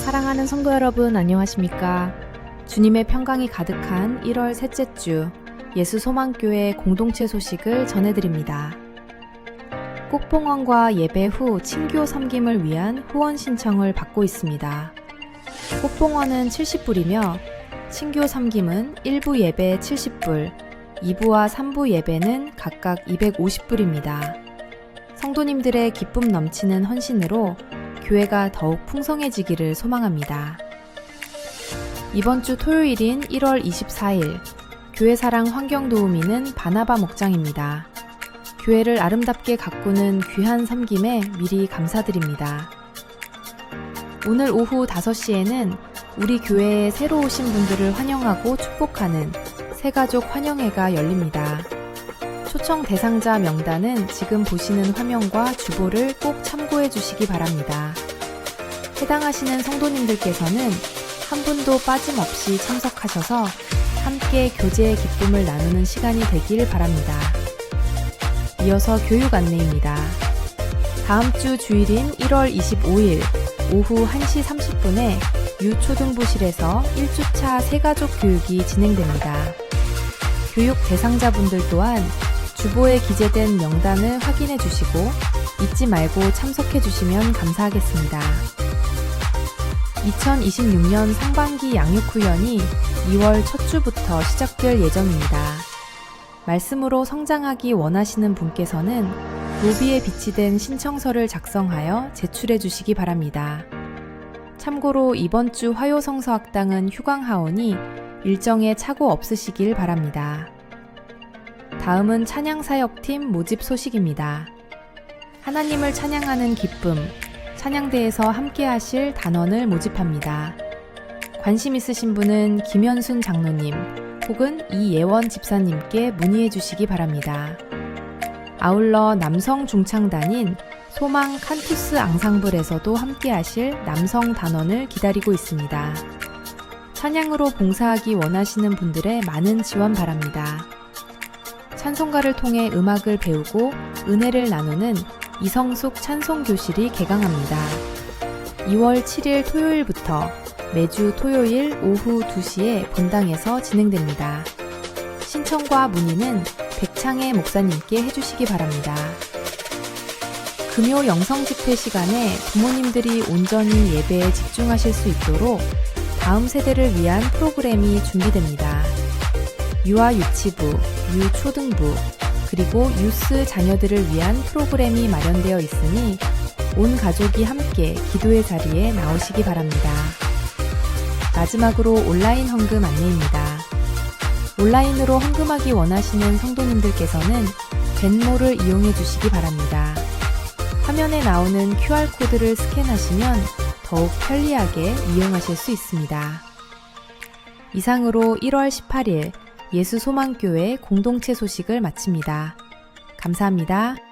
사랑하는 성도 여러분, 안녕하십니까? 주님의 평강이 가득한 1월 셋째 주 예수 소망교회 공동체 소식을 전해드립니다. 꽃봉헌과 예배 후 친교 섬김을 위한 후원 신청을 받고 있습니다. 꽃봉헌은 70불이며 친교 섬김은 1부 예배 70불, 2부와 3부 예배는 각각 250불입니다. 성도님들의 기쁨 넘치는 헌신으로 교회가 더욱 풍성해지기를 소망합니다. 이번 주 토요일인 1월 24일, 교회사랑 환경도우미는 바나바 목장입니다. 교회를 아름답게 가꾸는 귀한 섬김에 미리 감사드립니다. 오늘 오후 5시에는 우리 교회에 새로 오신 분들을 환영하고 축복하는 새가족 환영회가 열립니다. 초청 대상자 명단은 지금 보시는 화면과 주보를 꼭 참고해 주시기 바랍니다. 해당하시는 성도님들께서는 한 분도 빠짐없이 참석하셔서 함께 교제의 기쁨을 나누는 시간이 되길 바랍니다. 이어서 교육 안내입니다. 다음 주 주일인 1월 25일 오후 1시 30분에 유초등부실에서 1주차 새가족 교육이 진행됩니다. 교육 대상자분들 또한 주보에 기재된 명단을 확인해 주시고 잊지 말고 참석해 주시면 감사하겠습니다. 2026년 상반기 양육훈련이 2월 첫 주부터 시작될 예정입니다. 말씀으로 성장하기 원하시는 분께서는 로비에 비치된 신청서를 작성하여 제출해 주시기 바랍니다. 참고로 이번 주 화요성서학당은 휴강하오니 일정에 착오 없으시길 바랍니다. 다음은 찬양사역팀 모집 소식입니다. 하나님을 찬양하는 기쁨, 찬양대에서 함께 하실 단원을 모집합니다. 관심 있으신 분은 김현순 장로님 혹은 이예원 집사님께 문의해 주시기 바랍니다. 아울러 남성 중창단인 소망 칸투스 앙상블에서도 함께 하실 남성 단원을 기다리고 있습니다. 찬양으로 봉사하기 원하시는 분들의 많은 지원 바랍니다. 찬송가를 통해 음악을 배우고 은혜를 나누는 이성숙 찬송교실이 개강합니다. 2월 7일 토요일부터 매주 토요일 오후 2시에 본당에서 진행됩니다. 신청과 문의는 백창혜 목사님께 해주시기 바랍니다. 금요 영성 집회 시간에 부모님들이 온전히 예배에 집중하실 수 있도록 다음 세대를 위한 프로그램이 준비됩니다. 유아 유치부, 유초등부, 그리고 유스 자녀들을 위한 프로그램이 마련되어 있으니 온 가족이 함께 기도의 자리에 나오시기 바랍니다. 마지막으로 온라인 헌금 안내입니다. 온라인으로 헌금하기 원하시는 성도님들께서는 벤모를 이용해 주시기 바랍니다. 화면에 나오는 QR코드를 스캔하시면 더욱 편리하게 이용하실 수 있습니다. 이상으로 1월 18일 예수 소망교회 공동체 소식을 마칩니다. 감사합니다.